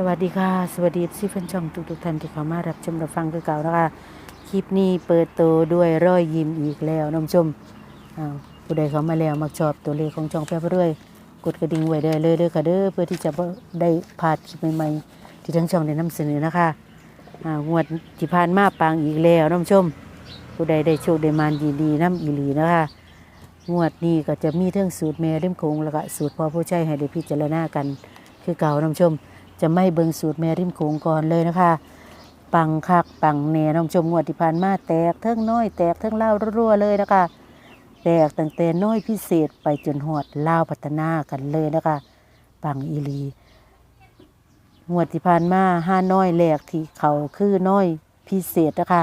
สวัสดีค่ะ สวัสดีซีแฟนช่องทุกทุกๆท่านที่เข้ามารับชมรับฟังคือเก่านะคะคลิปนี้เปิดตัวด้วยรอยยิ้มอีกแล้วน้องชมอ้าผู้ใดเข้ามาแล้วมักชอบตัวเลขของช่องแป๊บเรื่อยกดกระดิ่งไว้ได้เลยเด้อค่ะเด้อเพื่อที่จะได้พลาดคลิปใหม่ๆที่ทั้งช่องได้นำเสนอนะคะอ่างวดที่ผ่านมาปังอีกแล้วน้องชม ผู้ใดได้โชคได้มานยินดีน้ำอีหลีนะคะงวดนี้ก็จะมีเรื่องสูตรแม่เล่มคงแล้วก็สูตรพ่อผู้ใช้ให้ได้พิจารณากันคือเก่าน้ำชม จะไม่เบิงสูตรแม่ริมโขงก่อนเลยนะคะ ปังคักปังแน่น้องชมงวดที่ผ่านมาแตกเทิงน้อยแตกเทิงเล่ารั่วๆเลยนะคะ แตกตั้งแต่น้อยพิเศษไปจนหอดเล่าพัฒนากันเลยนะคะ ปังอีลีงวดที่ผ่านมาห้าน้อยแหลกที่เขาคือน้อยพิเศษนะคะ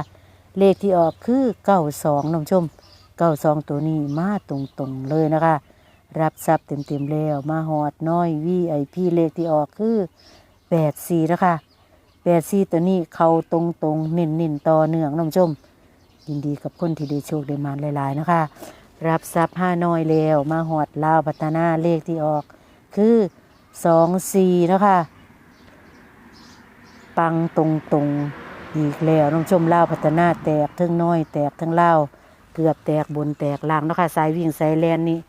เลขที่ออกคือเก้าสองน้องชมเก้าสองตัวนี้มาตรงๆเลยนะคะ รับทรัพย์เต็มๆแล้วมาหอดน้อยวีไอพีเลขที่ออกคือ แปดสี่นะคะแปดสี่ตัวนี้เขาตรงๆเน้นๆต่อเนื่องน้องชม ยินดีกับคนที่ได้โชคได้มาหลาย ๆ นะคะ รับทรัพย์ห้าน้อยแล้วมาหอดลาวพัฒนาเลขที่ออก คือสองสี่นะคะปังตรงตรงๆอีกแล้วน้องชมเล่าวพัฒนาแตกทั้งน้อย แตกทั้งเล่าวเกือบแตกบนแตกล่างนะคะสายวิ่งสายแลนนี่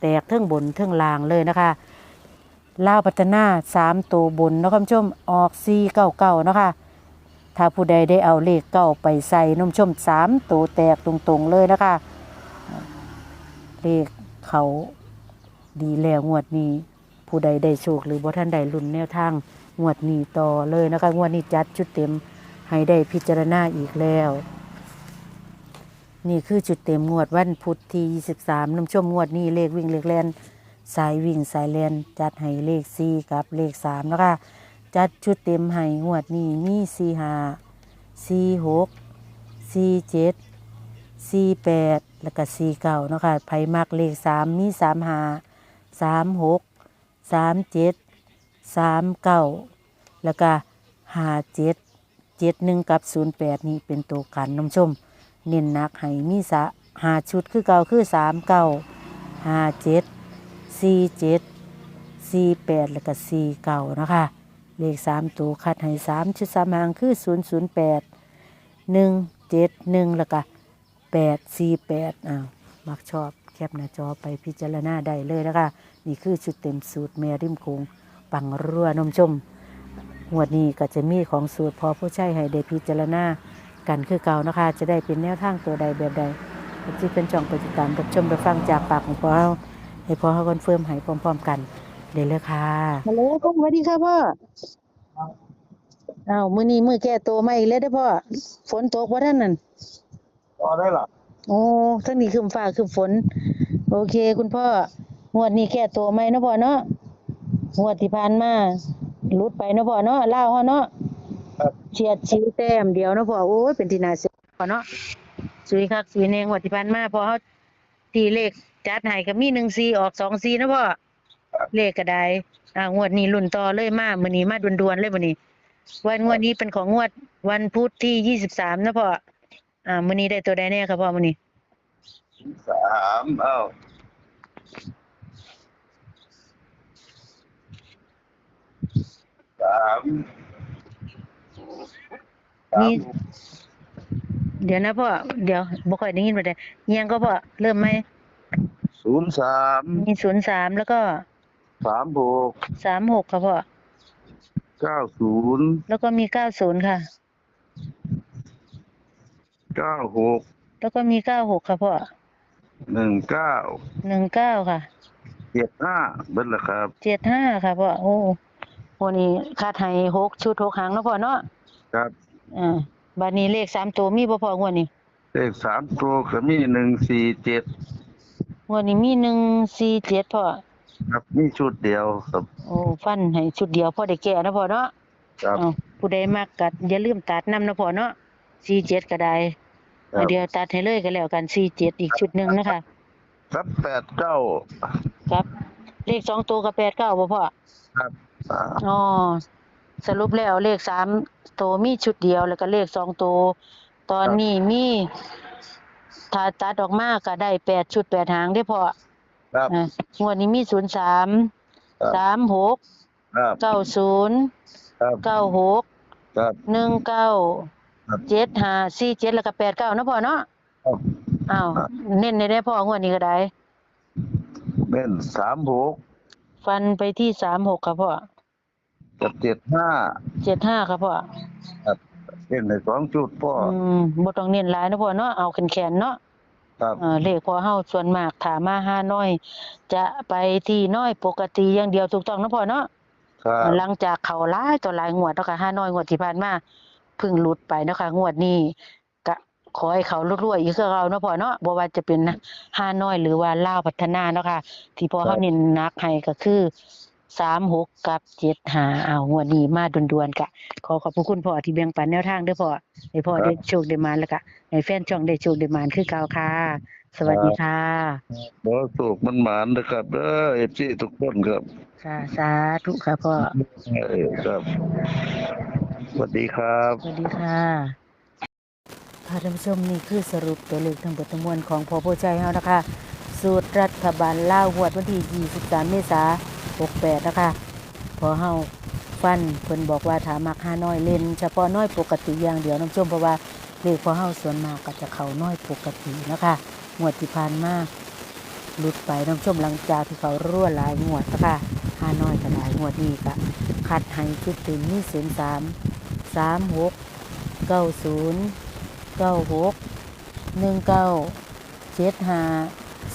แตกทั้งบนทั้งล่างเลยนะคะ ลาวพัฒนาสามตัวบนนะคุณผู้ชมออกซีเก้าเก้านะคะถ้าผู้ใดได้เอาเลขเก้าไปใส่น้องชมสามตัวแตกตรงๆเลยนะคะ เลขเขาดีแล้วงวดนี้ ผู้ใดได้โชคหรือบ่ท่านใดลุ้นแนวทางงวดนี้ต่อเลยนะคะงวดนี้จัดชุดเต็มให้ได้พิจารณาอีกแล้ว นี่คือจุดเต็มงวดวันพุธที่ 23น้ำชมงวดนี้เลขวิ่งเลขแลน สายวิ่งสายแลนจัดให้เลข4กับเลข3นะคะจัดชุดเต็มให้งวดนี้มี4 5 4 6 4 7 4 8แปดแล้วก็4 9เนาะค่ะไผมักเลข3มี3 5 3 6 3 7สามหกสามเจ็ดสามเก้าแล้วก็ห้าเจ็ดเจ็ดหนึ่งกับศูนย์แปดนี่เป็นตัวกันน้ำชม เน้นนักให้มีสะหาชุดคือเก่าคือสามเก้าห้าเจ็ด สี่เจ็ดสี่แปดแล้วก็สี่เก้านะคะ เลขสามตัวคัดให้สามชุดสามหางคือศูนย์ศูนย์แปดหนึ่งเจ็ดหนึ่งแล้วก็แปดสี่แปดอ้าวมักชอบแคปหน้าจอไปพิจารณาได้เลยนะคะ นี่คือชุดเต็มสูตรแม่ริมโขงปังรั่วนมชมงวดนี้ก็จะมีของสูตรพอผู้ใช้ให้ได้พิจารณากันคือเก่านะคะ จะได้เป็นแนวทางตัวใดแบบใดที่เป็นจ่องไปติดตามรับชมรับฟังจากปากของพ่อเรา ให้พ่อเขาคอนเฟิร์มให้พร้อมๆกันเลยเลยค่ะฮัลโหลพ่อสวัสดีค่ะพ่ออ้าวมื้อนี้มื้อแก้ตัวมาอีกแล้วเด้อพ่อฝนตกบ่ท่านนั่นพอได้หรอโอ้ทั้งนี้คืมฟ้าคืมฝน โอเค คุณพ่องวดนี้แก้ตัวไหมเนาะพ่อเนาะงวดที่ผ่านมาหลุดไปเนาะพ่อเนาะเล่าวเฮาเนาะครับเฉียดชิวแต้มเดียวเนาะพ่อโอ้ยเป็นที่น่าเสียพ่อเนาะสวยคักสวยแนงงวดที่ผ่านมาพอเฮาทีเลข จัดให้ก็มี1 4ออก2 4เนาะพ่อเลขก็ได้อ่างวดนี้ลุ้นต่อเลยมามื้อนี้มาด่วนๆเลยมื้อนี้ วันงวดนี้เป็นของงวด วันพุธที่23นะพ่ออ่ามื้อนี้ได้ตัวใดแน่ครับพ่อมื้อนี้สามเอ้าสามสามนี่เดี๋ยวนะพ่อเดี๋ยวบ่ค่อยได้ยินบ่ได้เอียงก็พ่อเริ่มไหม ศูนย์สามมีศูนย์สามแล้วก็สามหกสามหกค่ะพ่อเก้าศูนย์แล้วก็มีเก้าศูนย์ค่ะเก้าหกแล้วก็มีเก้าหกค่ะพ่อหนึ่งเก้าหนึ่งเก้าค่ะเจ็ดห้าเบิ้ลละครับเจ็ดห้าค่ะพ่อโอ้โหนี่คาดให้หกชุดหกหางเนาะพ่อเนาะครับอ่าบัดนี้เลขสามตัวมีบ่พ่องวดนี้เลขสามตัวก็มีหนึ่งสี่เจ็ดง วดนี้มีหนึ่งสี่เจ็ดพ่อ ครับมีชุดเดียวครับ โอ้ฟันให้ชุดเดียวพ่อได้แก่นะพ่อเนาะครับอ้าวผู้ใดมักกัดอย่าลืมตัดนำนะพ่อเนาะสี่เจ็ดก็ได้ครับ เดี๋ยวตัดให้เลยก็แล้วกันสี่เจ็ดอีกชุดหนึ่งนะคะครับแปดเก้าครับ เลขสองตัวกับแปดเก้าบ่พ่อ ครับอ่าอ๋อสรุปแล้วเลขสามตัวมีชุดเดียวแล้วก็เลขสองตัวตอนนี้มี ถ้าตัดออกมาก็ได้แปดชุดแปดหางได้อพ่อครับ อ่างวดนี้มีศูนย์สามครับ สามหกครับ เก้าศูนย์ครับเก้าหกครับ หนึ่งเก้าครับ เจ็ดห้าสี่เจ็ดแล้วก็แปดเก้านะพ่อเนาะครับ อ้าวเน้นในได้พ่องวดนี้ก็ได้เล่นสามหกฟันไปที่สามหกครับพ่อกับเจ็ดห้าเจ็ดห้าครับพ่อ เล่นในสองจุดพ่ออืมบ่ต้องเน้นหลายนะพ่อเนาะเอาแขนๆเนาะครับเออเลขพอเฮาส่วนมากถามมาห้าน้อย จะไปที่น้อยปกติอย่างเดียวถูกต้องนะพ่อเนาะครับหลังจากเขาหลายต่อหลายงวดเนาะค่ะห้าน้อยงวดที่ผ่านมาเพิ่งหลุดไปเนาะค่ะงวดนี้ก็ขอให้เขารวยๆอีกคือเราเนาะพ่อเนาะบ่ว่าจะเป็นห้าน้อยหรือว่าลาวพัฒนาเนาะค่ะที่พ่อเขาเน้นหนักให้ก็คือ 36กับ75อ้าวงวดนี้มาด่วนๆกะ ขอขอบพระคุณพ่อที่แบ่งปันแนวทางเด้อพ่อให้พ่อได้โชคได้มาแล้วก็ให้แฟนช่องได้โชคได้มาคือเก่าค่ะ สวัสดีค่ะ บอสูกมันหมานนะครับเออเอฟซีทุกคนครับค่ะ สาธุค่ะพ่อ เออครับ สวัสดีครับ สวัสดีค่ะค่ะท่านผู้ชมนี่คือสรุปตัวเลขทั้งหมดทั้งมวลของพอโพชัยเฮานะคะ สูตรรัฐบาลลาวหวดวันที่ 23 เมษายน 68นะคะพอเฮาฟันเพิ่นบอกว่าถามักหาน้อยเล่นเฉพาะน้อยปกติอย่างเดียวน้ำชมเพราะว่าเลขพอเฮาส่วนมากก็จะเข้าน้อยปกตินะคะงวดที่ผ่านมาหลุดไปน้ำชมหลังจากที่เขารั่วหลายงวดนะคะหาน้อยก็หลายงวดนี้ก็คัดให้จุดถึงมีเส้นสามสามหกเก้าศูนย์เก้าหกหนึ่งเก้าเจ็ดห้า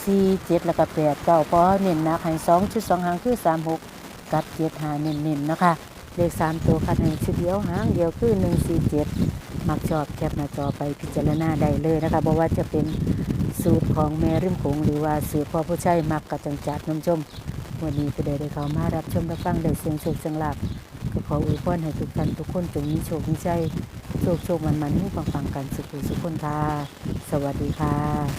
สี่เจ็ดแล้วก็แปดเก้าพอเน้นหนักให้สองชุดสองหางคือสามหกกับเจ็ดหาเน้นๆนะคะ เลขสามตัวคัดให้ชุดเดียวหางเดียวคือหนึ่งสี่เจ็ดมักชอบแคปหน้าจอไปพิจารณาได้เลยนะคะเพราะว่าจะเป็นสูตรของแม่ริมโขงหรือว่าสูตรพ่อผู้ใช้มักกระจังจัดน้ำชมวันนี้ก็ได้ได้เข้ามารับชมรับฟังได้เสียงโชคเสียงลาบก็ขออวยพรให้ทุกท่านทุกคนจงมีโชคมีใจโชคโชคมันมันให้ฟังๆกันสุขสุขคนค่ะ สวัสดีค่ะ